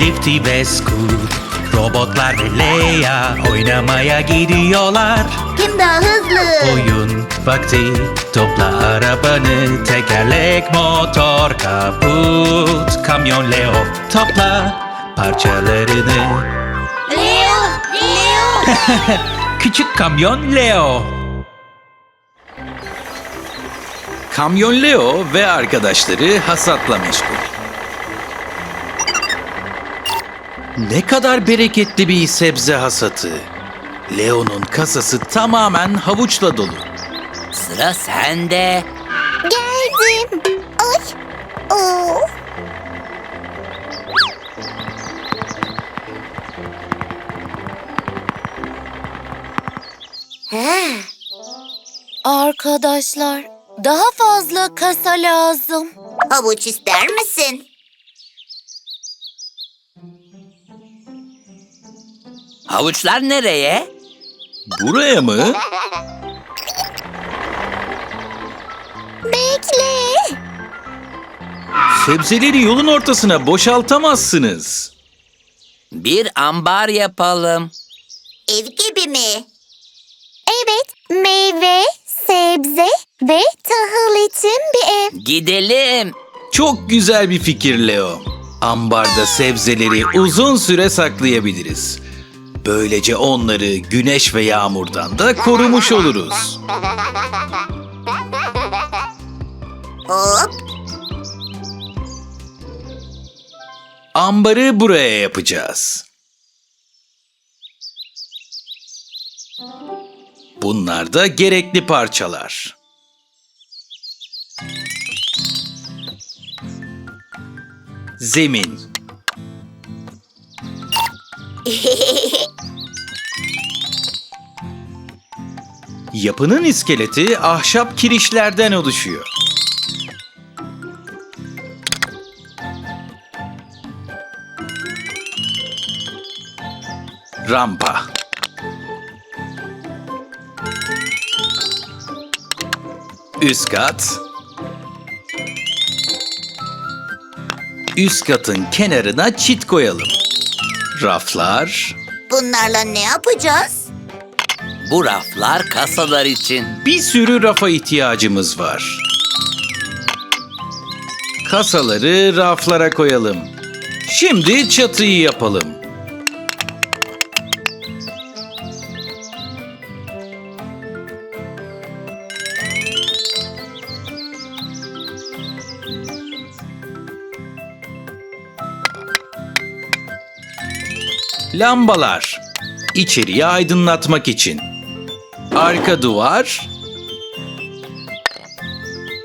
Lifty ve Scoot Robotlar ve Leia oynamaya gidiyorlar Kim daha hızlı? Oyun vakti Topla arabanı Tekerlek, motor, kaput Kamyon Leo Topla parçalarını Leo! Leo! Küçük kamyon Leo Kamyon Leo ve arkadaşları hasatla meşgul. Ne kadar bereketli bir sebze hasatı. Leo'nun kasası tamamen havuçla dolu. Sıra sende. Geldim. Ay. Oo. Arkadaşlar, daha fazla kasa lazım. Havuç ister misin? Havuçlar nereye? Buraya mı? Bekle. Sebzeleri yolun ortasına boşaltamazsınız. Bir ambar yapalım. Ev gibi mi? Evet. Meyve, sebze ve tahıl için bir ev. Gidelim. Çok güzel bir fikir Leo. Ambarda sebzeleri uzun süre saklayabiliriz. Böylece onları güneş ve yağmurdan da korumuş oluruz. Hop. Ambarı buraya yapacağız. Bunlar da gerekli parçalar. Zemin. Yapının iskeleti ahşap kirişlerden oluşuyor. Rampa. Üst kat. Üst katın kenarına çit koyalım. Raflar. Bunlarla ne yapacağız? Bu raflar kasalar için. Bir sürü rafa ihtiyacımız var. Kasaları raflara koyalım. Şimdi çatıyı yapalım. Lambalar. İçeriği aydınlatmak için. Arka duvar.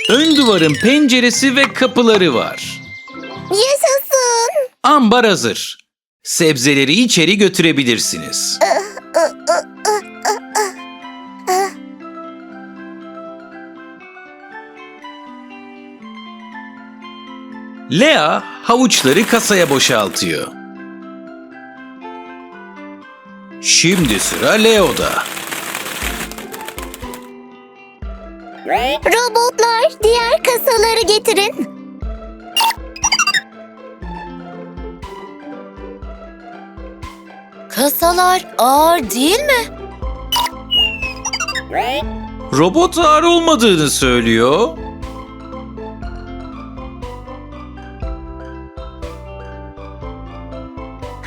Ön duvarın penceresi ve kapıları var. Yaşasın. Ambar hazır. Sebzeleri içeri götürebilirsiniz. Lea havuçları kasaya boşaltıyor. Şimdi sıra Leo'da. Robotlar diğer kasaları getirin. Kasalar ağır değil mi? Robot ağır olmadığını söylüyor.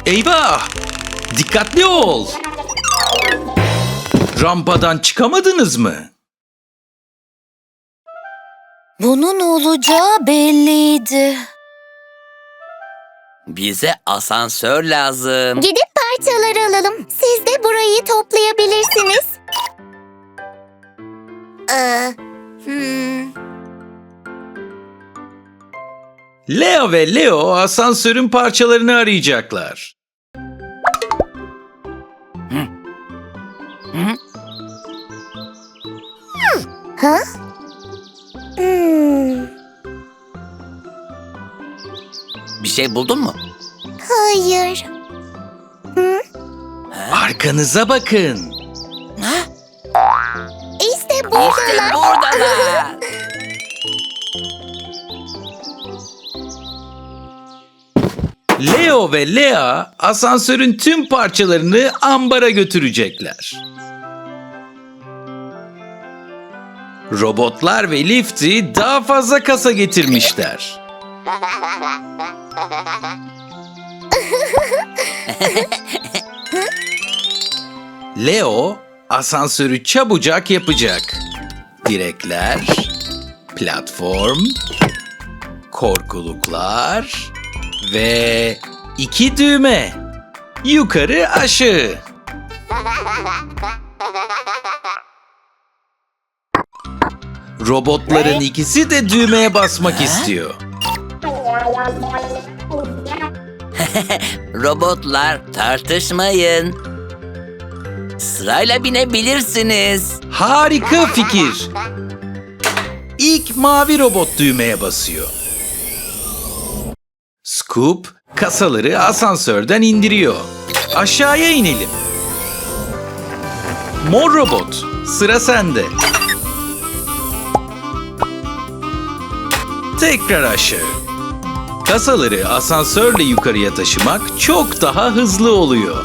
Eyvah! Dikkatli ol! Rampadan çıkamadınız mı? Bunun olacağı belliydi. Bize asansör lazım. Gidip parçaları alalım. Siz de burayı toplayabilirsiniz. Ee, hmm. Leo ve Leo asansörün parçalarını arayacaklar. Ha? Hmm. Şey buldun mu? Hayır. Arkanıza bakın. İşte buradalar. İşte buradalar. Leo ve Lea asansörün tüm parçalarını ambara götürecekler. Robotlar ve Lifty daha fazla kasa getirmişler. Leo asansörü çabucak yapacak. Direkler, platform, korkuluklar ve iki düğme. Yukarı aşağı. Robotların ikisi de düğmeye basmak istiyor. Robotlar tartışmayın. Sırayla binebilirsiniz. Harika fikir. İlk mavi robot düğmeye basıyor. Scoop kasaları asansörden indiriyor. Aşağıya inelim. Mor robot, sıra sende. Tekrar aşağı. Kasaları asansörle yukarıya taşımak çok daha hızlı oluyor.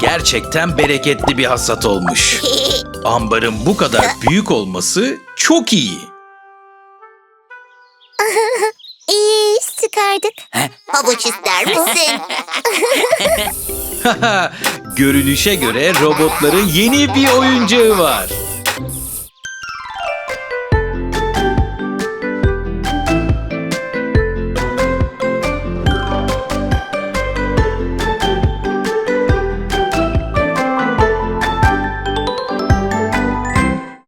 Gerçekten bereketli bir hasat olmuş. Ambarın bu kadar büyük olması çok iyi. İyi iş çıkardık. Havuç ister misin? Görünüşe göre robotların yeni bir oyuncağı var.